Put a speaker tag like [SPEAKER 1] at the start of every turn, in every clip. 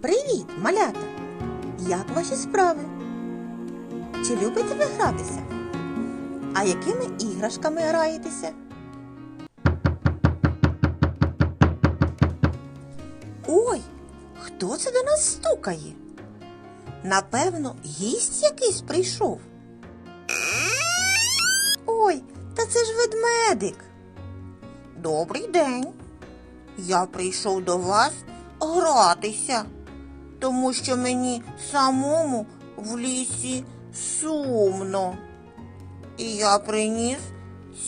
[SPEAKER 1] Привіт, малята! Як ваші справи? Чи любите ви гратися? А якими іграшками граєтеся? Ой, хто це до нас стукає? Напевно, гість якийсь прийшов. Ой, та це ж ведмедик. Добрий день. Я прийшов до вас гратися, тому що мені самому в лісі сумно. І я приніс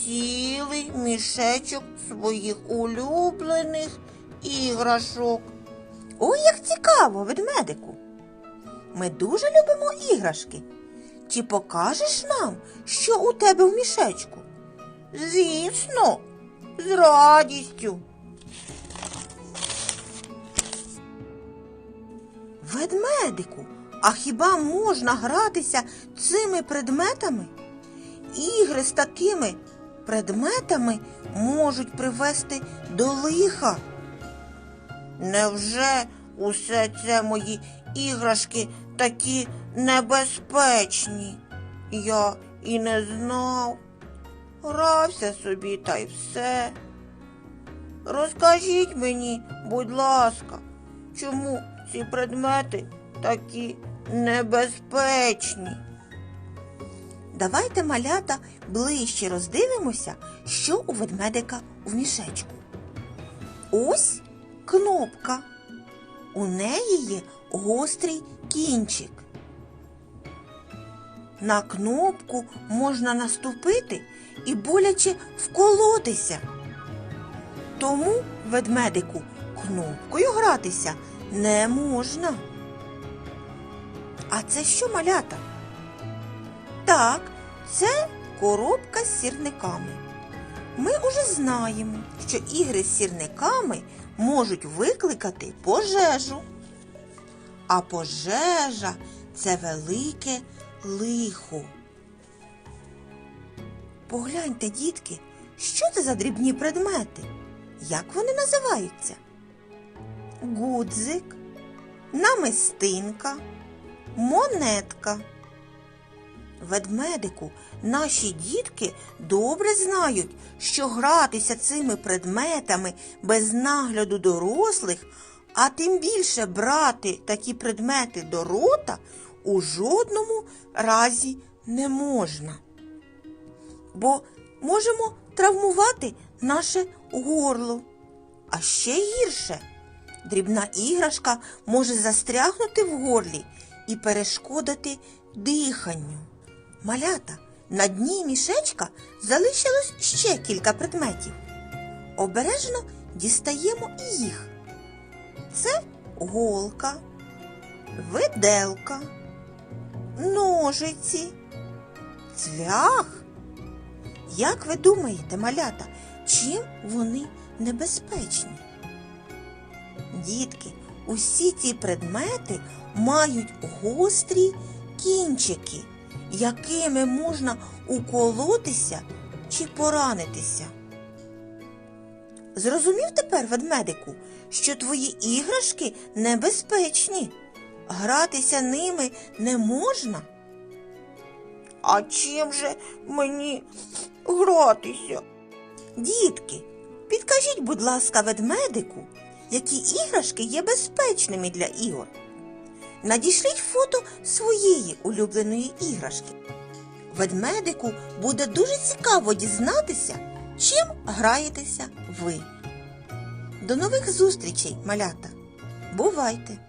[SPEAKER 1] цілий мішечок своїх улюблених іграшок. Ой, як цікаво, ведмедику. Ми дуже любимо іграшки. Чи покажеш нам, що у тебе в мішечку? Звісно, з радістю. Ведмедику, а хіба можна гратися цими предметами? Ігри з такими предметами можуть привести до лиха. Невже усе це мої іграшки такі небезпечні? Я і не знав. Грався собі та й все. Розкажіть мені, будь ласка, чому ці предмети такі небезпечні? Давайте, малята, ближче роздивимося, що у ведмедика в мішечку. Ось кнопка. У неї є гострий кінчик. На кнопку можна наступити і боляче вколотися. Тому ведмедику кнопкою гратися не можна. А це що малята? Так, це коробка з сірниками. Ми уже знаємо, що ігри з сірниками можуть викликати пожежу. А пожежа це велике лихо. Погляньте, дітки, що це за дрібні предмети? Як вони називаються? Гудзик, намистинка, монетка. Ведмедику, наші дітки добре знають, що гратися цими предметами без нагляду дорослих, а тим більше брати такі предмети до рота у жодному разі не можна. Бо можемо травмувати наше горло. А ще гірше, дрібна іграшка може застрягнути в горлі і перешкодити диханню. Малята, на дні мішечка залишилось ще кілька предметів. Обережно дістаємо і їх. Це голка, виделка, ножиці, цвях. Як ви думаєте, малята, чим вони небезпечні? Дітки, усі ці предмети мають гострі кінчики, якими можна уколотися чи поранитися. Зрозумів тепер, ведмедику, що твої іграшки небезпечні, гратися ними не можна. А чим же мені гратися? Дітки, підкажіть, будь ласка, ведмедику, які іграшки є безпечними для ігор. Надішліть фото своєї улюбленої іграшки. Ведмедику буде дуже цікаво дізнатися, чим граєтеся ви. До нових зустрічей, малята! Бувайте!